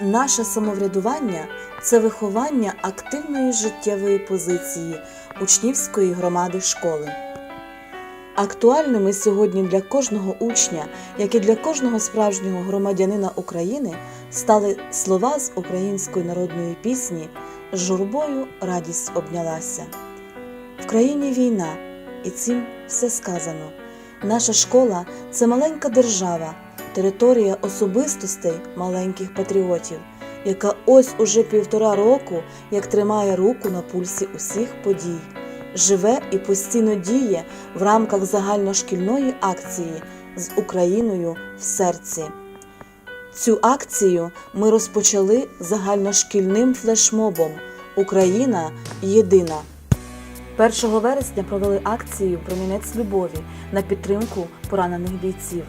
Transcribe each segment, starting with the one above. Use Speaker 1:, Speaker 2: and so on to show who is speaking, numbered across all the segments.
Speaker 1: Наше самоврядування це виховання активної життєвої позиції учнівської громади школи. Актуальними сьогодні для кожного учня, як і для кожного справжнього громадянина України, стали слова з української народної пісні журбою радість обнялася. В країні війна, і цим все сказано. Наша школа це маленька держава, територія особистостей маленьких патріотів, яка ось уже півтора року як тримає руку на пульсі усіх подій, живе і постійно діє в рамках загальношкільної акції з Україною в серці. Цю акцію ми розпочали загальношкільним флешмобом Україна єдина. 1 вересня провели акцію Промінець любові на підтримку поранених бійців.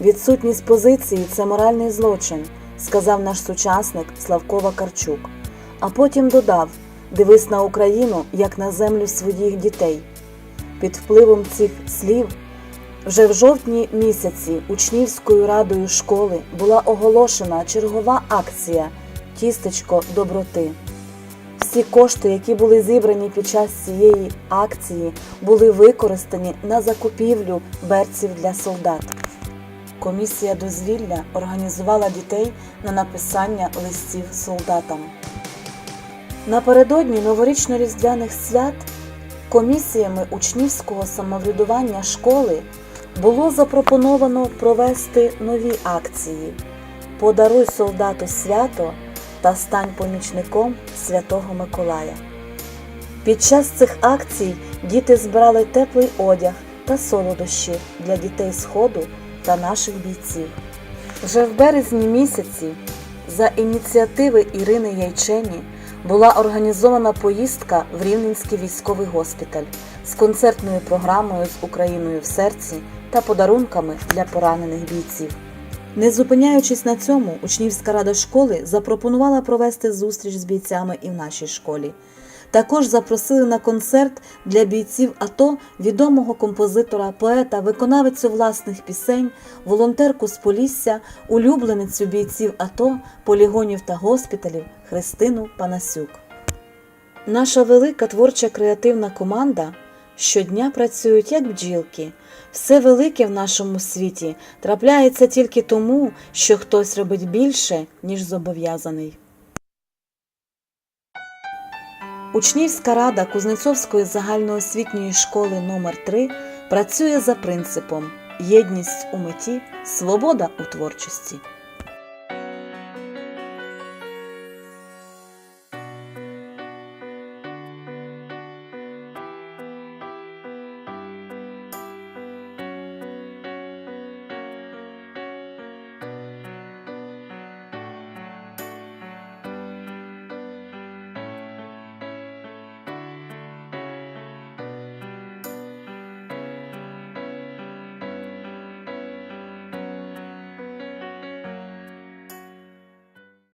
Speaker 1: Відсутність позиції це моральний злочин, сказав наш сучасник Славко Вакарчук. А потім додав: дивись на Україну як на землю своїх дітей. Під впливом цих слів вже в жовтні місяці учнівською радою школи була оголошена чергова акція Тістечко доброти. Всі кошти, які були зібрані під час цієї акції, були використані на закупівлю берців для солдат. Комісія дозвілля організувала дітей на написання листів солдатам. Напередодні новорічно-різдвяних свят комісіями учнівського самоврядування школи було запропоновано провести нові акції Подаруй солдату свято та стань помічником Святого Миколая. Під час цих акцій діти збирали теплий одяг та солодощі для дітей Сходу та наших бійців. Вже в березні місяці за ініціативи Ірини Яйчені була організована поїздка в Рівненський військовий госпіталь з концертною програмою з Україною в серці та подарунками для поранених бійців. Не зупиняючись на цьому, учнівська рада школи запропонувала провести зустріч з бійцями і в нашій школі. Також запросили на концерт для бійців АТО відомого композитора, поета, виконавицю власних пісень, волонтерку з Полісся, улюбленицю бійців АТО, полігонів та госпіталів Христину Панасюк. Наша велика творча креативна команда щодня працюють як бджілки. Все велике в нашому світі трапляється тільки тому, що хтось робить більше, ніж зобов'язаний. Учнівська рада Кузнецовської загальноосвітньої школи номер 3 працює за принципом єдність у меті, свобода у творчості.